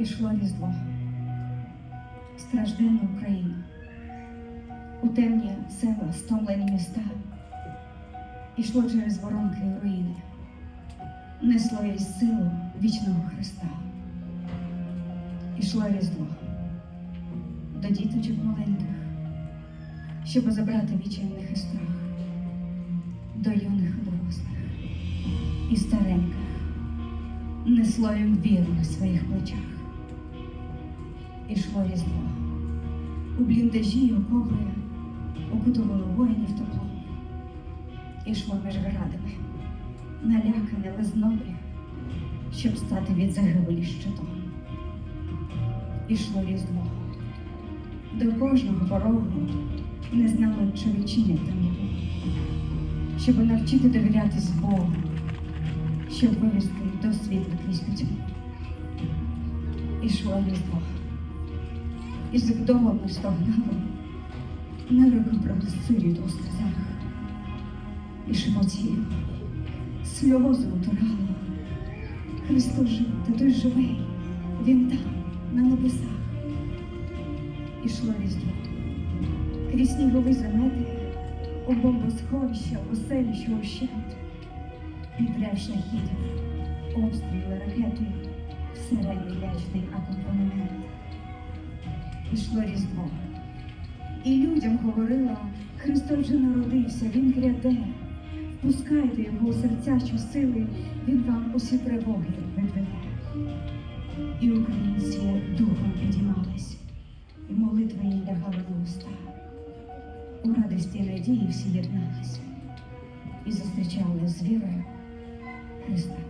Ішло різдво, стражденна Україна, у темні села, стомлені міста, ішло через воронки і руїни, несло їй силу вічного Христа. Ішло різдво. До діточок маленьких, щоб забрати вічайних і страх, до юних і дорослих і стареньких. Несло їм віру на своїх плечах. Ішло різдво. У бліндажі й окопи окутувало воїнів тепло. Ішло між градами, налякане лизнобрі, щоб стати від загибелі щитом. Ішло різдво. До кожного порогу не знало, чи відчинять там його, щоб навчити довірятись Богу щоб вивести до світла крізь пітьму. Ішло різдво. І з вдовами стогнало, на руку брали сиріт у сльозах. І шепотів, сльози утирало. Христос жив, та той живий, Він там, на небесах. Ішло різдво. Крізь снігові замети, у бомбосховища, у селищу ущент підряд шахідів, обстріли ракети, всередині лячний акомпанемент. Пішло різдво. І людям говорила, Христос вже народився, Він гряде. Впускайте його у серця щосили, Він вам усі тривоги відведе. І українці духом підіймались, і молитви їм лягали на уста. У радості надії всі єднались і зустрічали з вірою Христа.